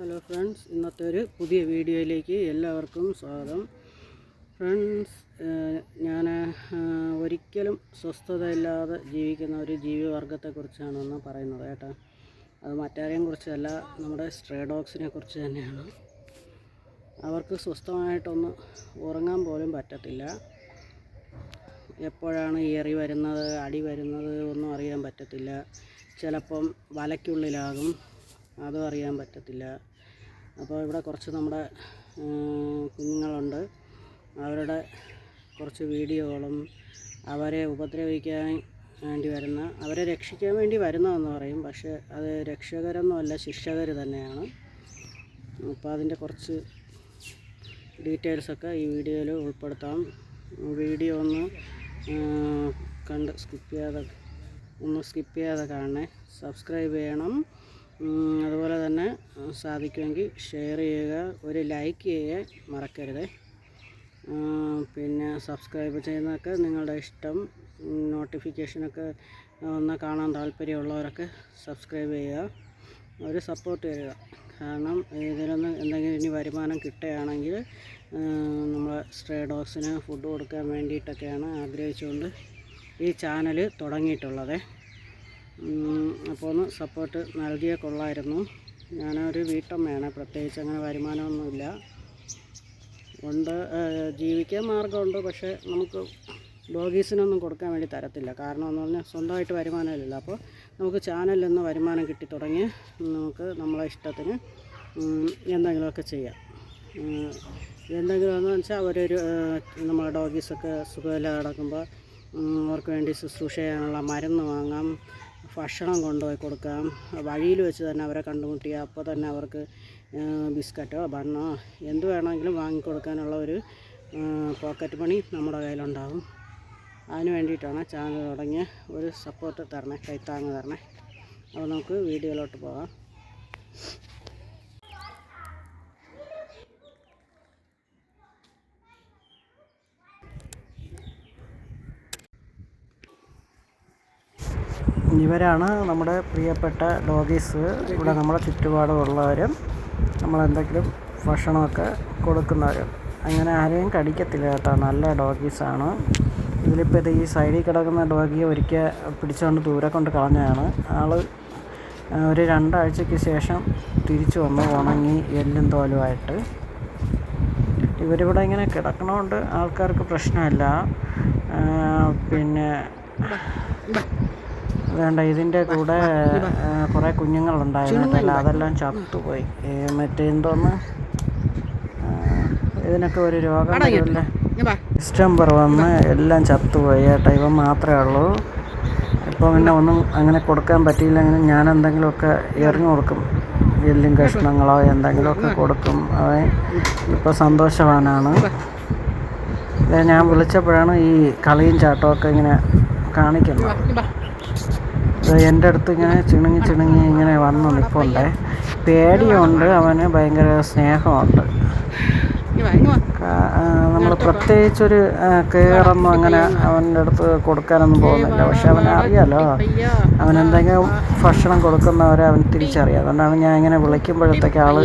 Hello friends ഇന്നത്തെ ഒരു പുതിയ വീഡിയോയിലേക്ക് എല്ലാവർക്കും സ്വാഗതം. ഫ്രണ്ട്സ് ഞാൻ ഒരിക്കലും സ്വസ്ഥതയില്ലാതെ ജീവിക്കുന്ന ഒരു ജീവിവർഗത്തെക്കുറിച്ചാണ് ഒന്ന് പറയുന്നത് കേട്ടോ. അത് മറ്റാരെയും കുറിച്ചല്ല നമ്മുടെ സ്ട്രേ ഡോഗ്സിനെ കുറിച്ച് തന്നെയാണ്. അവർക്ക് സ്വസ്ഥമായിട്ടൊന്ന് ഉറങ്ങാൻ പോലും പറ്റത്തില്ല. എപ്പോഴാണ് ഏറി വരുന്നത് അടി വരുന്നത് ഒന്നും അറിയാൻ പറ്റത്തില്ല. ചിലപ്പം വലയ്ക്കുള്ളിലാകും. അതും അറിയാൻ പറ്റത്തില്ല. അപ്പോൾ ഇവിടെ കുറച്ച് നമ്മുടെ കുഞ്ഞുങ്ങളുണ്ട്. അവരുടെ കുറച്ച് വീഡിയോകളും അവരെ ഉപദ്രവിക്കാൻ വേണ്ടി വരുന്ന അവരെ രക്ഷിക്കാൻ വേണ്ടി വരുന്നതെന്ന് പറയും. പക്ഷേ അത് രക്ഷകരൊന്നുമല്ല ശിക്ഷകർ തന്നെയാണ്. അപ്പോൾ അതിന്റെ കുറച്ച് ഡീറ്റെയിൽസൊക്കെ ഈ വീഡിയോയിൽ ഉൾപ്പെടുത്താം. വീഡിയോ ഒന്ന് കണ്ട് സ്കിപ്പ് ചെയ്യാതെ ഒന്ന് സ്കിപ്പ് ചെയ്യാതെ കാണണേ. സബ്സ്ക്രൈബ് ചെയ്യണം. അതുപോലെ തന്നെ സാധിക്കുമെങ്കിൽ ഷെയർ ചെയ്യുക ഒരു ലൈക്ക് ചെയ്യാൻ മറക്കരുത്. പിന്നെ സബ്സ്ക്രൈബ് ചെയ്യുന്നതൊക്കെ നിങ്ങളുടെ ഇഷ്ടം. നോട്ടിഫിക്കേഷനൊക്കെ ഒന്ന് കാണാൻ താല്പര്യമുള്ളവരൊക്കെ സബ്സ്ക്രൈബ് ചെയ്യുക. ഒരു സപ്പോർട്ട് ചെയ്യുക കാരണം ഇതിനൊന്ന് എന്തെങ്കിലും ഇനി വരുമാനം കിട്ടുകയാണെങ്കിൽ നമ്മൾ സ്ട്രേ ഡോഗ്സിന് ഫുഡ് കൊടുക്കാൻ വേണ്ടിയിട്ടൊക്കെയാണ് ആഗ്രഹിച്ചുകൊണ്ട് ഈ ചാനൽ തുടങ്ങിയിട്ടുള്ളത്. അപ്പോൾ ഒന്ന് സപ്പോർട്ട് നൽകിയ കൊള്ളായിരുന്നു. ഞാനൊരു വീട്ടമ്മയാണ് പ്രത്യേകിച്ച് അങ്ങനെ വരുമാനമൊന്നുമില്ല. ഉണ്ട് ജീവിക്കാൻ മാർഗമുണ്ട് പക്ഷേ നമുക്ക് ഡോഗീസിനൊന്നും കൊടുക്കാൻ വേണ്ടി തരത്തില്ല. കാരണം എന്ന് പറഞ്ഞാൽ സ്വന്തമായിട്ട് വരുമാനമില്ല അപ്പോൾ നമുക്ക് ചാനലിൽ നിന്ന് വരുമാനം കിട്ടി തുടങ്ങി നമുക്ക് നമ്മളെ ഇഷ്ടത്തിന് എന്തെങ്കിലുമൊക്കെ ചെയ്യാം. എന്തെങ്കിലും എന്ന് വെച്ചാൽ അവരൊരു നമ്മളെ ഡോഗീസൊക്കെ സുഖമില്ലാതെ കിടക്കുമ്പോൾ അവർക്ക് വേണ്ടി ശുശ്രൂഷ ചെയ്യാനുള്ള മരുന്ന് വാങ്ങാം. ഭക്ഷണം കൊണ്ടുപോയി കൊടുക്കാം. വഴിയിൽ വെച്ച് തന്നെ അവരെ കണ്ടുമുട്ടിയാൽ അപ്പോൾ തന്നെ അവർക്ക് ബിസ്ക്കറ്റോ ബണ്ണോ എന്ത് വേണമെങ്കിലും വാങ്ങിക്കൊടുക്കാനുള്ള ഒരു പോക്കറ്റ് മണി നമ്മുടെ കയ്യിലുണ്ടാകും അതിന് വേണ്ടിയിട്ടാണ് ചാനൽ തുടങ്ങിയ ഒരു സപ്പോർട്ട് തരണേ കൈത്താങ്ങ് തരണേ. അപ്പോൾ നമുക്ക് വീഡിയോയിലോട്ട് പോകാം. ഇവരാണ് നമ്മുടെ പ്രിയപ്പെട്ട ഡോഗീസ്. ഇവിടെ നമ്മുടെ ചുറ്റുപാടുമുള്ളവരും നമ്മളെന്തെങ്കിലും ഭക്ഷണമൊക്കെ കൊടുക്കുന്നവരും. അങ്ങനെ ആരെയും കടിക്കത്തില്ല കേട്ടോ. നല്ല ഡോഗീസാണ്. ഇതിലിപ്പോൾ ഇത് ഈ സൈഡിൽ കിടക്കുന്ന ഡോഗിയെ ഒരിക്കൽ പിടിച്ചുകൊണ്ട് ദൂരെ കൊണ്ട് കളഞ്ഞതാണ്. ആൾ ഒരു രണ്ടാഴ്ചയ്ക്ക് ശേഷം തിരിച്ചു വന്നു ഉണങ്ങി എല്ലും തോലുമായിട്ട്. ഇവരിവിടെ ഇങ്ങനെ കിടക്കണോണ്ട് ആൾക്കാർക്ക് പ്രശ്നമില്ല. പിന്നെ വേണ്ട ഇതിന്റെ കൂടെ കുറേ കുഞ്ഞുങ്ങൾ കുഞ്ഞുങ്ങളുണ്ടായിരുന്നല്ല അതെല്ലാം ചത്തുപോയി. മറ്റേ എന്തോന്ന്? ഇതിനൊക്കെ ഒരു രോഗം വരുമല്ലേ? ഡിസ്റ്റംബർ വന്ന് എല്ലാം ചത്തുപോയി. ഏട്ടാ ഇവ മാത്രമേ ഉള്ളൂ. ഇപ്പോൾ പിന്നെ ഒന്നും അങ്ങനെ കൊടുക്കാൻ പറ്റിയില്ലെങ്കിലും ഞാൻ എന്തെങ്കിലുമൊക്കെ എറിഞ്ഞു കൊടുക്കും. എല്ലും കഷ്ണങ്ങളോ എന്തെങ്കിലുമൊക്കെ കൊടുക്കും. അവൻ ഇപ്പോൾ സന്തോഷവാനാണ്. ഞാൻ വിളിച്ചപ്പോഴാണ് ഈ കളിയും ചാട്ടമൊക്കെ ഇങ്ങനെ കാണിക്കുന്നത്. എന്റെ അടുത്ത് ഇങ്ങനെ ചിണുങ്ങി ചിണുങ്ങി ഇങ്ങനെ വന്ന് നിൽപ്പുണ്ടേ പേടിയുണ്ട് അവന് ഭയങ്കര സ്നേഹമുണ്ട്. നമ്മൾ പ്രത്യേകിച്ചൊരു കെയറൊന്നും അങ്ങനെ അവന്റെ അടുത്ത് കൊടുക്കാനൊന്നും പോകുന്നില്ല. പക്ഷെ അവനെ അറിയാലോ അവനെന്തെങ്കിലും ഭക്ഷണം കൊടുക്കുന്നവരെ അവൻ തിരിച്ചറിയാം. അതുകൊണ്ടാണ് ഞാൻ ഇങ്ങനെ വിളിക്കുമ്പോഴത്തേക്ക് ആൾ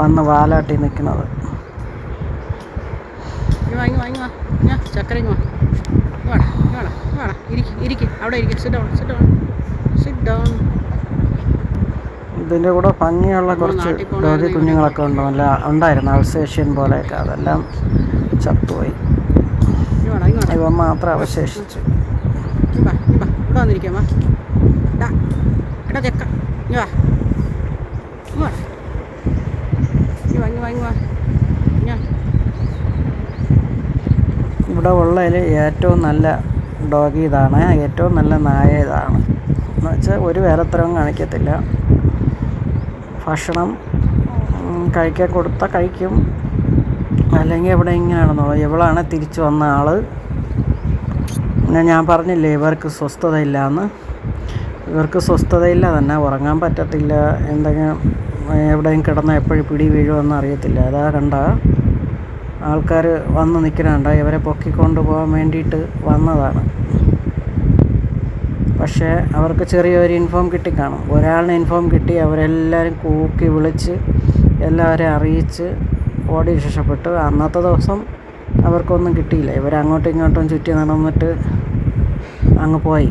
വന്ന് വാലാട്ടി നിൽക്കുന്നത്. വാങ്ങി വാ. വാടാ വേണം. ഇരിക്കും ഇരിക്ക്. അവിടെ ഇരിക്കും. Sit down sit down sit down ഇതിന്റെ കൂടെ ഭംഗിയുള്ള കുറച്ച് ഡോഗി കുഞ്ഞുങ്ങളൊക്കെ ഉണ്ട്. നല്ല ഉണ്ടായിരുന്നു. അൾസേഷ്യൻ പോലെയൊക്കെ. അതെല്ലാം ചത്തുപോയി. ഇവ മാത്രം അവശേഷിച്ചു. വാ വാ. ഇവിടെ വന്നിരിക്കാം. എടാ ചെക്ക. വാ. ഇവിടെ ഉള്ളതിൽ ഏറ്റവും നല്ല ഡോഗി ഇതാണ്. ഏറ്റവും നല്ല നായ ഇതാണ്. എന്ന് വെച്ചാൽ ഒരു വേലത്തരവും കാണിക്കത്തില്ല. ഭക്ഷണം കഴിക്കാൻ കൊടുത്താൽ കഴിക്കും. അല്ലെങ്കിൽ എവിടെ ഇങ്ങനെയാണെന്നോ ഇവളാണ് തിരിച്ചു വന്ന ആൾ ഞാൻ പറഞ്ഞില്ലേ ഇവർക്ക് സ്വസ്ഥതയില്ല എന്ന് ഇവർക്ക് സ്വസ്ഥതയില്ല തന്നെ ഉറങ്ങാൻ പറ്റത്തില്ല. എന്തെങ്കിലും എവിടെയും കിടന്നാൽ എപ്പോഴും പിടി വീഴുമെന്ന് അറിയത്തില്ല. അതാ കണ്ട. ആൾക്കാർ വന്ന് നിൽക്കുന്നുണ്ട്. ഇവരെ പൊക്കിക്കൊണ്ട് പോകാൻ വേണ്ടിയിട്ട് വന്നതാണ്. പക്ഷേ അവർക്ക് ചെറിയൊരു ഇൻഫോം കിട്ടിക്കാണും ഒരാളിന് ഇൻഫോം കിട്ടി അവരെല്ലാവരും കൂക്കി വിളിച്ച് എല്ലാവരെയും അറിയിച്ച് ഓടി രക്ഷപ്പെട്ടു. അന്നത്തെ ദിവസം അവർക്കൊന്നും കിട്ടിയില്ല. ഇവർ അങ്ങോട്ടും ഇങ്ങോട്ടും ചുറ്റി നടന്നിട്ട് അങ്ങ് പോയി.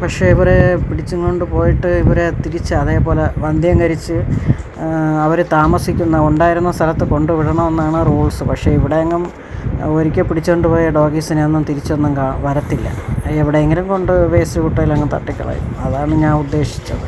പക്ഷേ ഇവരെ പിടിച്ചും കൊണ്ട് പോയിട്ട് ഇവരെ തിരിച്ച് അതേപോലെ വന്ധ്യംകരിച്ച് അവർ താമസിക്കുന്ന ഉണ്ടായിരുന്ന സ്ഥലത്ത് കൊണ്ടുവിടണമെന്നാണ് റൂൾസ്. പക്ഷേ ഇവിടെയെങ്ങും ഒരിക്കൽ പിടിച്ചുകൊണ്ട് പോയ ഡോഗീസിനെ ഒന്നും തിരിച്ചൊന്നും വരത്തില്ല. എവിടെയെങ്കിലും കൊണ്ട് വേസ്റ്റ് കുട്ടയിലങ്ങ് തട്ടിക്കളയും. അതാണ് ഞാൻ ഉദ്ദേശിച്ചത്.